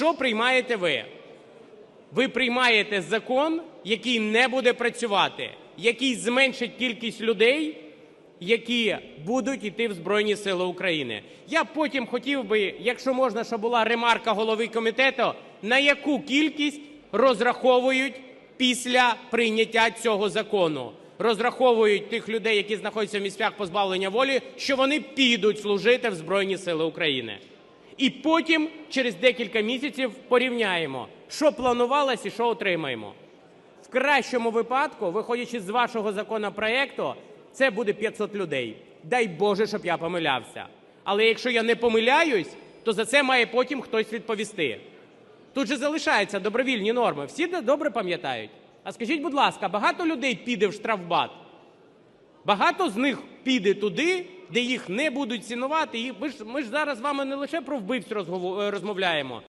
Що приймаєте ви? Ви приймаєте закон, який не буде працювати, який зменшить кількість людей, які будуть йти в Збройні Сили України. Я потім хотів би, якщо можна, щоб була ремарка голови комітету, на яку кількість розраховують після прийняття цього закону. Розраховують тих людей, які знаходяться в місцях позбавлення волі, що вони підуть служити в Збройні Сили України. І потім через декілька місяців порівняємо, що планувалось і що отримаємо. В кращому випадку, виходячи з вашого законопроекту, це буде 500 людей. Дай Боже, щоб я помилявся. Але якщо я не помиляюсь, то за це має потім хтось відповісти. Тут же залишаються добровільні норми. Всі добре пам'ятають. А скажіть, будь ласка, багато людей піде в штрафбат? Багато з них піде туди, де їх не будуть цінувати. Ми ж, зараз з вами не лише про вбивць розгово- розмовляємо,